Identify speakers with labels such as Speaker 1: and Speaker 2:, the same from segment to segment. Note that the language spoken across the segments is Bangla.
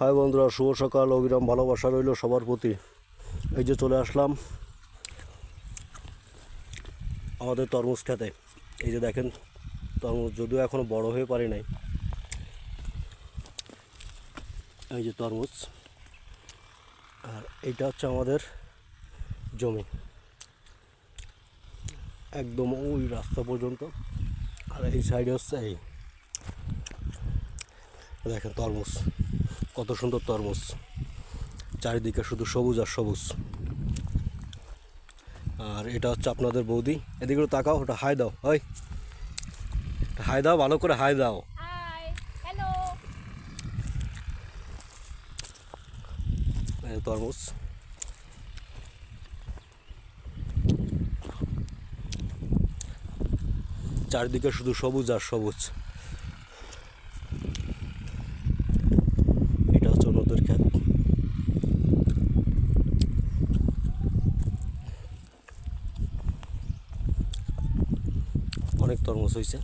Speaker 1: হাই বন্ধুরা শুভ সকাল। অবিরাম ভালোবাসা রইল সবার প্রতি। এই যে চলে আসলাম আমাদের তরমুজ খেতে। এই যে দেখেন তরমুজ যদিও এখনও বড় হয়ে পারি নাই। এই যে তরমুজ। আর এইটা হচ্ছে আমাদের জমি। একদম ওই রাস্তা পর্যন্ত। আর এই সাইডে হচ্ছে এই। দেখেন তরমুজ কত সুন্দর তরমুজ। চারিদিকে শুধু সবুজ আর সবুজ। আর এটা হচ্ছে আপনাদের বৌদি। এদিকে তাকাও ওটা হাই দাও ওই। হাই দাও ভালো করে হাই দাও। তরমুজ। চারিদিকে শুধু সবুজ আর সবুজ। এটা হচ্ছে নদীর ক্ষেত অনেক তরমুজ হয়েছে।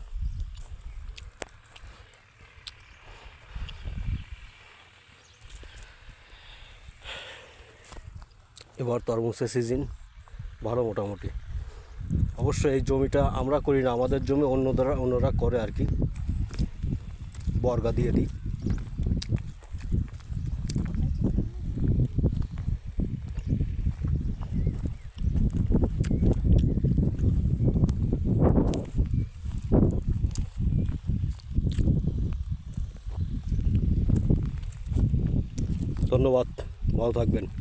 Speaker 1: এবার তরমুজের সিজন ভালো মোটামুটি। অবশ্য এই জমিটা আমরা করি না, আমাদের জমি অন্য অন্যরা অন্যরা করে আর কি। বর্গা দিয়ে দিই। ধন্যবাদ, ভালো থাকবেন।